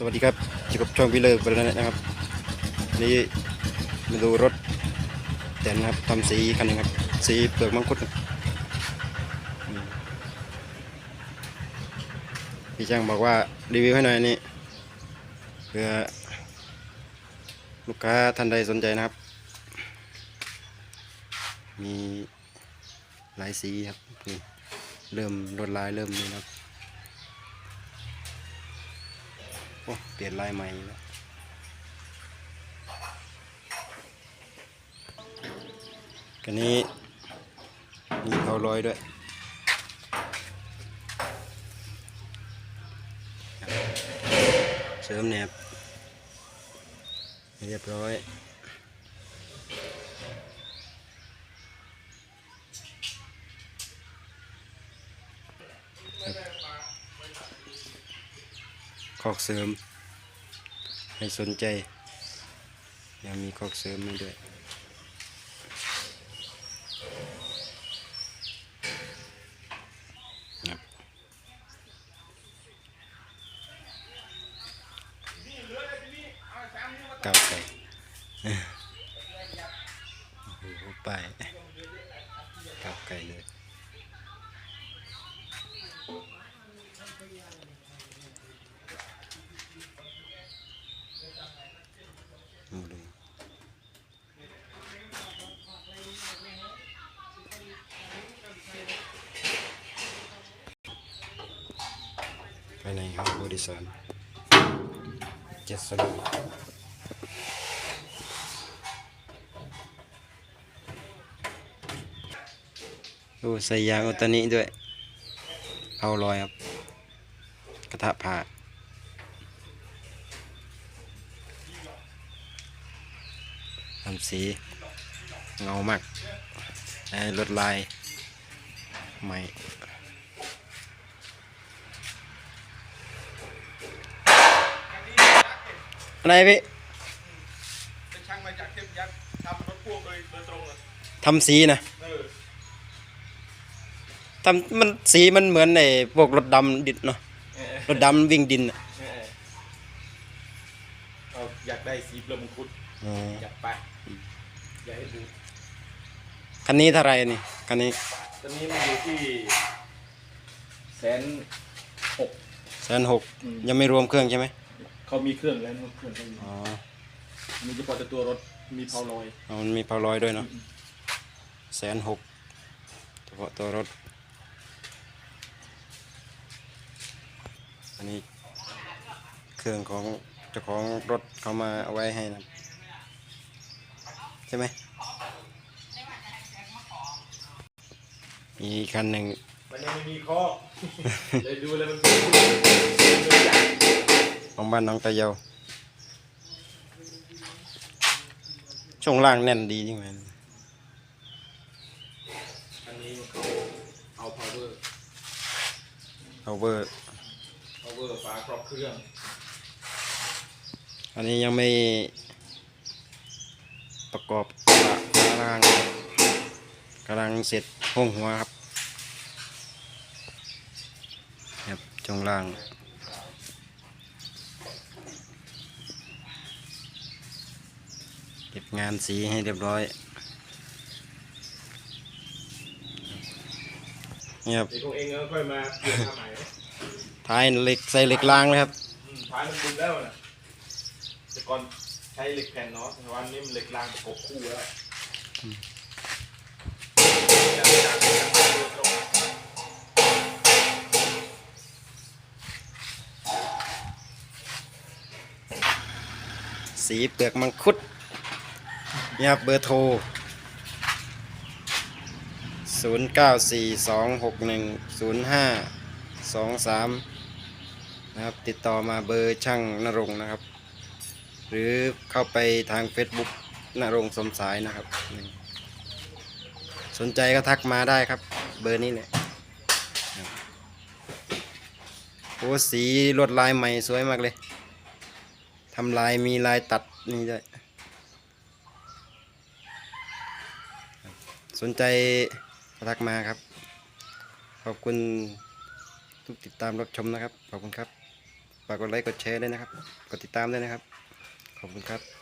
สวัสดีครับอยู่กับช่องวิเลอร์บรณะนะครับ นี่มาดูรถแต่นะครับทำสีคันนึงครับ สีเปลือกมังคุดพี่ช่างบอกว่ารีวิวให้หน่อยนี่เพื่อลูกค้าท่านใดสนใจนะครับ มีหลายสีครับเริ่มลวดลายเริ่มนี่นะครับ โอ้เปลี่ยนลายใหม่แล้วกันนี้มีเขาลอยด้วยเสริมแหนบเรียบร้อย คอกเสริม ให้สนใจ ยังมีคอกเสริมให้ด้วยครับเก้าวไปโอ้โหไปเก้าวไก่เลย ดูเลยภายในครับบริษัทเจ็ดสลูดูใส่ยางอุตานิด้วย เอาลอยครับ กระทะผ่าทำสีเงามากให้ลดลายใหม่ อะไรพี่เป็นช่างมาจากเข้มยักษ์ทำรถพ่วงโดยโดยตรงเลยทำสีนะเออทำมันสีมันเหมือนไอ้พวกรถดำดินเนาะเออรถดำวิ่งดินน่ะเออเอาอยากได้สีเปลือกมังคุดอ๋ออยากไปอยากให้ดูคันนี้เท่าไหรนี่คันนี้ตอนนี้มันอยู่ที่แสนหกแสนหกยังไม่รวมเครื่องใช่ไหม เขามีเครื่องแล้วนะเครื่องเขามีอ๋ออันนี้เฉพาะแต่ตัวรถมีเพาลอยเอามันมีเผาลอยด้วยเนาะแสนหกเฉพาะตัวรถ อันนี้เครื่องของเจ้าของรถเขามาเอาไว้ให้นะใช่ไหมมีคันหนึ่ง มันยังไม่มีข้อ เลยดูเลยมันเป็นตัวอย่าง ของบ้านน้องตะเยาช่วงล่างแน่นดีจริงไหมอันนี้เขาเอา power เอาเบอร์ power ฝาครอบเครื่อง อันนี้ยังไม่ประกอบฝาล่างกำลังเสร็จห้องหัวครับครับช่วงล่าง เก็บงานสีให้เรียบร้อยนี่ครับเดี๋ยวคงเองก็ค่อยมาเปลี่ยนทำใหม่นะท้ายเหล็กใส่เหล็กรางเลยครับอืมท้ายมันบุญแล้วนะแต่ก่อนใช้เหล็กแผ่นเนาะแต่วันนี้มันเหล็กรางประกบคู่แล้วจากจากจากเรือตรงสีเปลือกมังคุด นี่ครับเบอร์โทร 0 9 4 2 6 1 0 5 2 3 นะครับ ติดต่อมาเบอร์ช่างนรงนะครับ หรือเข้าไปทาง Facebook นรงสมสายนะครับ สนใจก็ทักมาได้ครับ เบอร์นี้เนี่ยโอ้สีลวดลายใหม่สวยมากเลยทำลายมีลายตัดนี่ด้วยครับ สนใจรักมาครับ ขอบคุณทุกติดตามรับชมนะครับ ขอบคุณครับฝากกดไลค์กดแชร์ด้วยนะครับ กดติดตามด้วยนะครับ ขอบคุณครับ